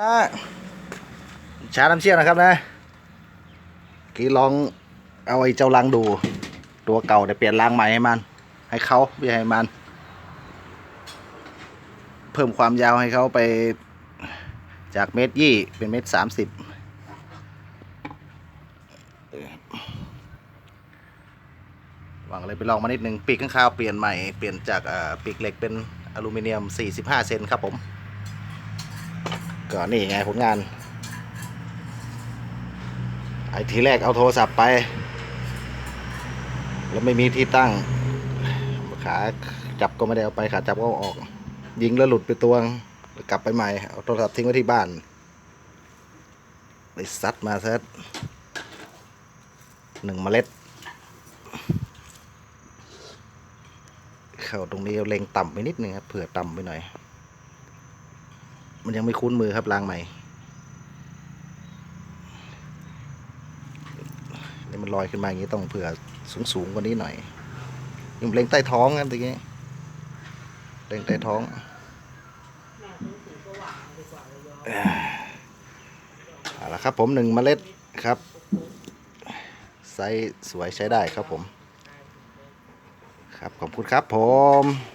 นะชาน้ำเชี่ยวนะครับนะกี้ลองเอาไอ้เจ้าลังดู ตัวเก่าเดี๋ยวเปลี่ยนลังใหม่ให้มัน ให้เขาไม่ใช่ให้มัน เพิ่มความยาวให้เขาไปจากเมตรยี่เป็นเมตรสามสิบหวางเลยไปลองมานิดนึงปีกข้างคาวเปลี่ยนใหม่ เปลี่ยนจากปีกเหล็กเป็นอลูมิเนียม 45 เซนครับผม ก็นี่ไงผลงาน ไอ้ทีแรกเอาโทรศัพท์ไป แล้วไม่มีที่ตั้ง ขาจับก็ไม่ได้เอาไปขาจับก็ออก ยิงแล้วหลุดไปตัวกลับไปใหม่ เอาโทรศัพท์ทิ้งไว้ที่บ้านไปซัดมาซะหนึ่งเมล็ด เข้าตรงนี้เล็งต่ำไปนิดนึงครับเผื่อต่ำไปหน่อย มันยังไม่คุ้นมือครับล้างใหม่นี่มันลอยขึ้นมาอย่างนี้ต้องเผื่อสูงสูงกว่านี้หน่อยยุ่มเล็งใต้ท้องครับตะกี้เล็งใต้ท้องเอาละครับผมหนึ่งเมล็ดครับไซส์สวยใช้ได้ครับผม ครับขอบคุณครับผม